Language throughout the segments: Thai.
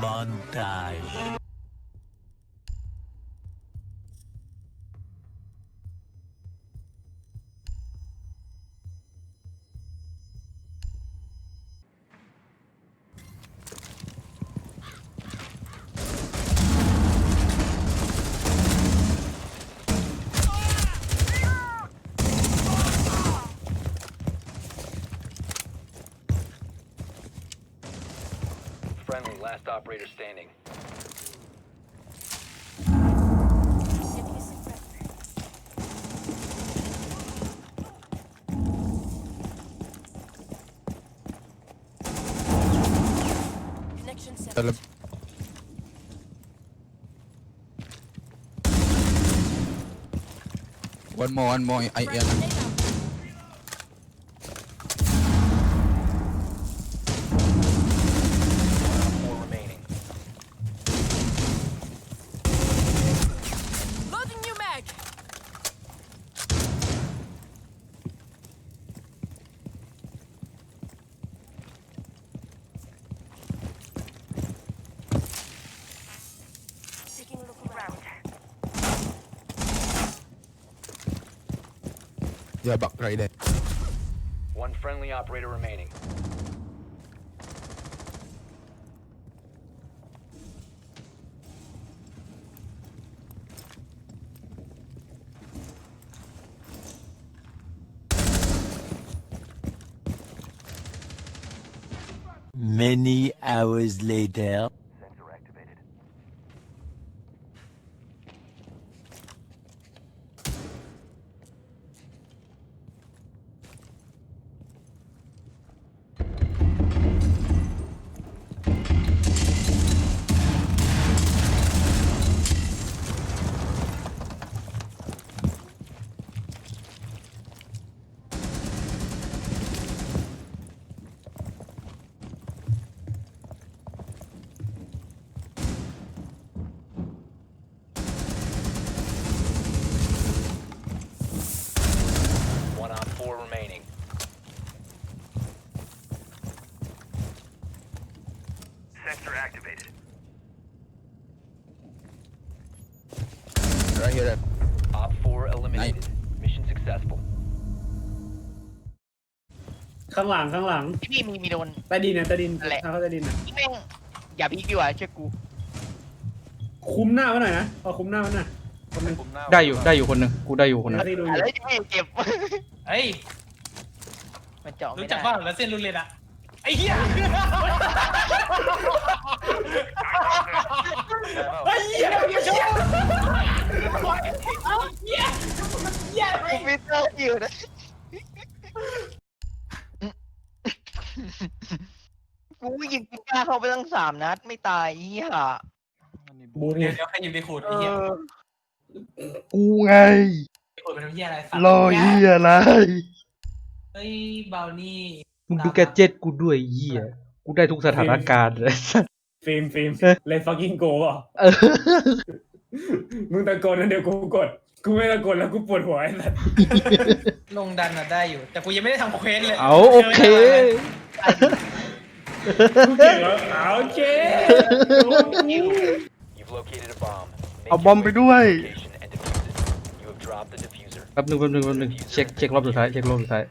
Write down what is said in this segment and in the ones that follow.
Montage. Operator standing. Connection set. Alam. One more, one more. Ay, yan. Grenade Yeah, back right there. One friendly operator remaining. Many hours later. ข้างหลังข้างหลังพี่มีมีโดน ใต้ดินนะใต้ดินนั่นแหละ ทางเข้าใต้ดินนะแม่งอย่าพีกดีกว่าเชื่อกูคุ้มหน้าไว้หน่อยนะเอาคุ้มหน้าไว้หน่อยคนหนึง ได้อยู่ได้อยู่คนหนึ่งกูได้อยู่คนหนึ่งที่ดูออะยู่ไรที่เจ็บ เฮ้ย มันเจาะไม่รู้จัได้กบ้างแล้วเส้นรุนเลนอะไอ้เหี้ยเฮ้ยเหี้ยเหี้ยเหี้ย กูไม่เจออยู่นะ กูยิงกูกล้าเข้าไปตั้งสามนัด ไม่ตายเหี้ยบูทไงเดี๋ยวใครยิงไปขูดเอไอ้เหี้ยอกูไงไปขูดเป็นเหี้ยอะไรสัตว์รอเฮียอะไรเฮ้ยเบานี่ มึงดูแกดเจ็ตกูด้วยเฮียกูได้ทุกสถานการณ์เลยฟิล์มฟิล์มเอ๊ะเลย fucking go อะเออมึงตะโกนนะเดี๋ยวกูกด กูไม่ตะโกนแล้วกูปวดหัวไอ้สัสลงดันอะได้อยู่ แต่กูยังไม่ได้ทำเควสเลยเอาโอเค กูเก่งแล้วเอาโอเค You've located a bomb. Make เอาบอมไปด้วย your location and defuse it. You have dropped the diffuser. แป๊บนึงแป๊บนึงแป๊บนึงเช็คเช็ครอบสุดท้ายเช็ครอบสุดท้าย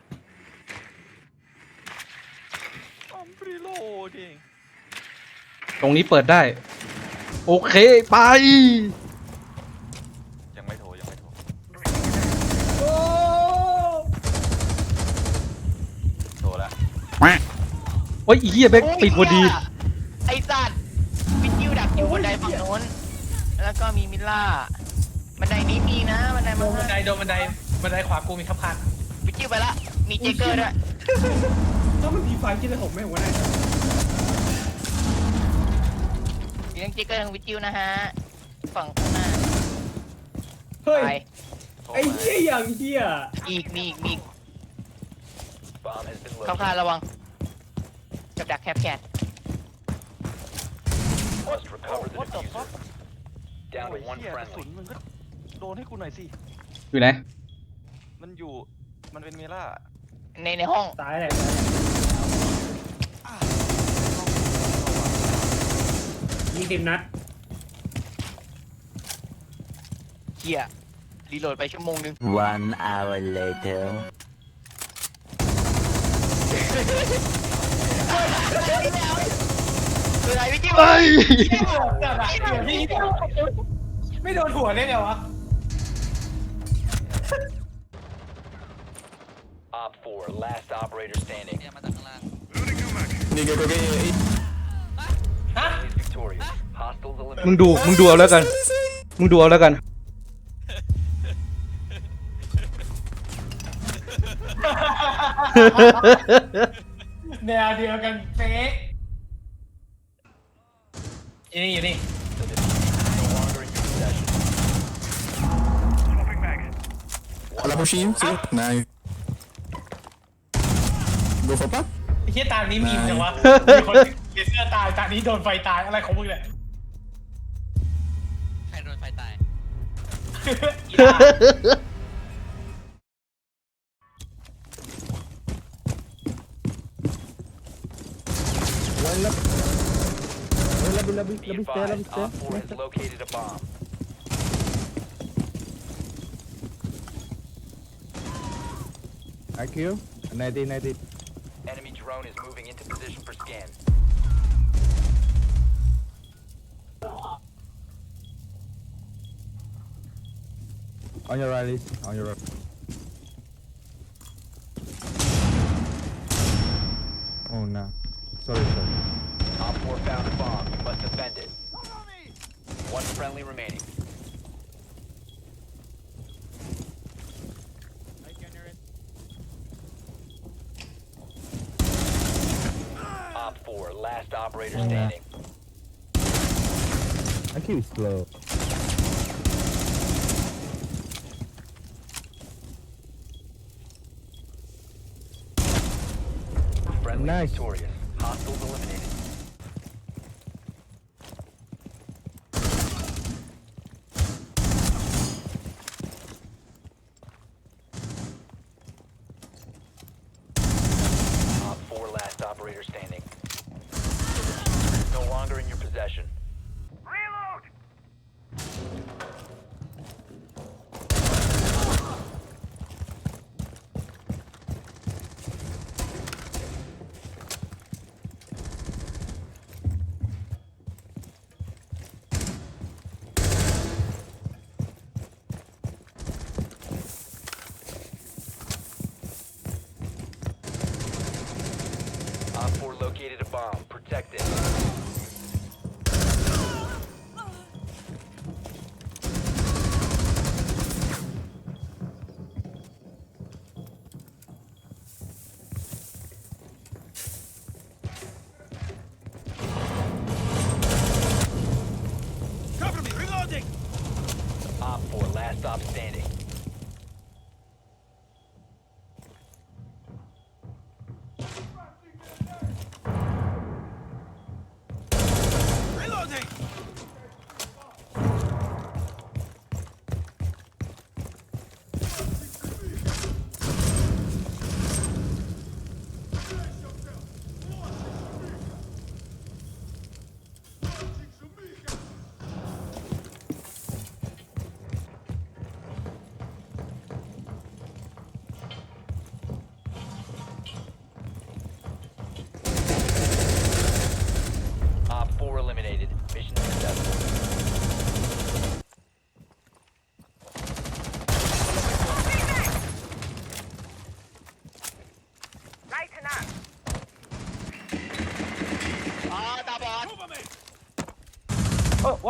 ตรงนี้เปิดได้ โอเค ไป ยังไม่โทรยังไม่โทร โอ้ โทรแล้ว โอ้ยอีเฮียแบกปิดพอดีไอ้สัตว์วิทยุดักอยู่บันไดฝั่งโน้น แล้วก็มีมิลล่า บันไดนี้มีนะ บันไดโดมันบันไดโดนบันไดบันไดขวากูมีขับคันวิทยุไปละ มีเจเกอร์ด้วยถ้ามันมีไฟคิดเลยผมไม่หัวไหนมีทั้งเจเกอร์ทั้งวิทยุนะฮะ ฝั่งข้างหน้าเฮ้ย ไปไอ้เหี้ยอย่างเหี้ยอีกมีอีกมีอีก Bomb has been เข้า located. คาระวัง กับดักแคบแคท Must recover the What the diffuser. fuck? Down โอ้ to ย one เหี้ยกระสุน friendly. มึงก็โดนให้กูหน่อยสิ อยู่ไหนมันอยู่ มันเป็นเมล่าในในห้องตายแหละอะยี่สิบนัด เฮียรีโหลดไปชั่วโมงนึง One hour later. คืออะไรพี่จิ้มเฮ้ยไม่โดนหัวได้ไงวะ Op 4, last operator standing. นี่ก็ก็ก็ Is victorious. Hostiles มึง eliminated. ดู มึงดูเอาแล้วกัน มึงดูเอาแล้วกัน แนวเดียวกันเป๊ะอยู่นี่อยู่นี่ No longer in your possession. อะไรพวกชิมสินาย go for pop ไอ้เหี้ยตานี้มีมจังวะมีคนเสียเสื้อตายตานี้โดนไฟตายอะไรของมึงเนี่ยใครโดนไฟตายอีล่า Be advised, Op 4 has located a bomb. IQ 1990 Enemy drone is moving into position for scan. on your right Liz. on your right oh no sorry sorry Op 4 found a bomb. You must defend it. One friendly remaining. Op 4, last operator standing. IQ is slow Friendly Nice. victorious. Hostiles eliminated. Op 4 last operator standing. No longer in your possession.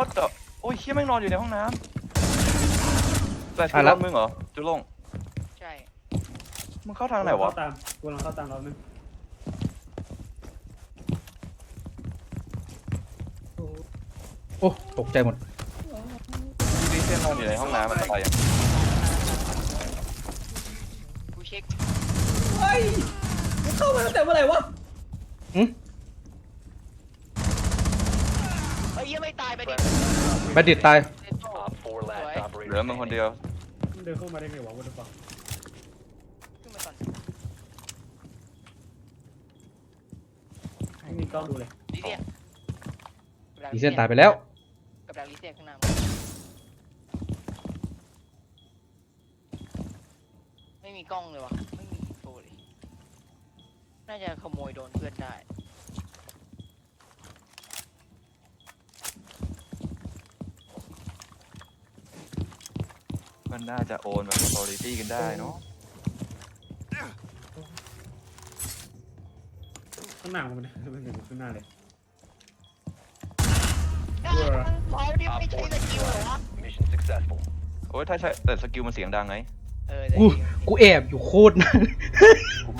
เออ what the โอ้ยเฮียแม่งนอนอยู่ในห้องน้ำแต่อะจุแล้ลวงมึงเหรอจุลงใช่ มึงเข้าทางไหนวะ เข้าตามกูลองเข้าตามรอบนึงโอ้ตกใจหมดดีเซนนอนอยู่ในห้องน้ำมันอะไรอะกูเช็ค เฮ้ยมึงเข้ามาตั้งแต่เมื่อไหร่วะอืม เฮ้ยยัง ไม่ตายไปดิแบดดิตตาย Op 4 last Right. operator เหลือมึงคนเดียวมึงเดินเข้ามาได้ไงวะวันนี้ปะขึ้นมาก่อนไม่มีกล้องดูเลยดีเนี่ยเวลาดีเซนตายไปแล้ว กับดักลิเซียนข้างหน้าไม่มีกล้องเลยวะไม่มีโฟเลยน่าจะขโมยโดนเพื่อนได้ มันน่าจะโอนแบบคุณภาพกันได้เนาะข้างหน้ามันนะมันอยู่ข้างหน้าเลยบอลนี่ไม่ใช่สกิลเหรอวะ Mission successful. โอ้ยถ้าใช่แต่สกิลมันเสียงดังไง เออแต่กูจริงกูแอบอยู่โคตรนานกูมัน